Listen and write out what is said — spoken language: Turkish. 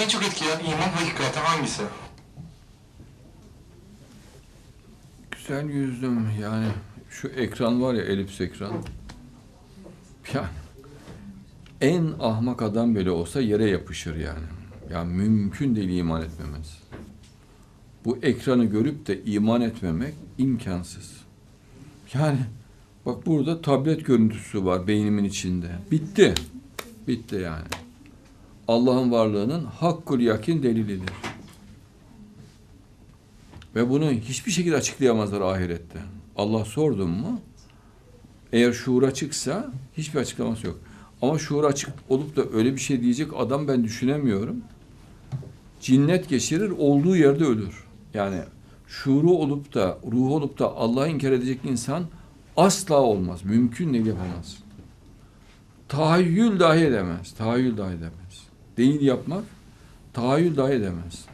en çok etkileyen iman hakikati hangisi? Güzel yüzdüm yani şu ekran var ya elips ekran. Yani en ahmak adam bile olsa yere yapışır yani. Yani mümkün değil iman etmemez. Bu ekranı görüp de iman etmemek imkansız. Yani bak burada tablet görüntüsü var beynimin içinde. Bitti. Bitti yani. Allah'ın varlığının hakkul yakin delilidir. Ve bunu hiçbir şekilde açıklayamazlar ahirette. Allah sordum mu? Eğer şuur açıksa hiçbir açıklaması yok. Ama şuur açık olup da öyle bir şey diyecek adam ben düşünemiyorum. Cinnet geçirir, olduğu yerde ölür. Yani şuuru olup da, ruhu olup da Allah'ı inkar edecek insan asla olmaz. Mümkün değil yapamaz. Tahayyül dahi edemez. Tahayyül dahi edemez. Değil yapmak, tahayyül dahi edemez.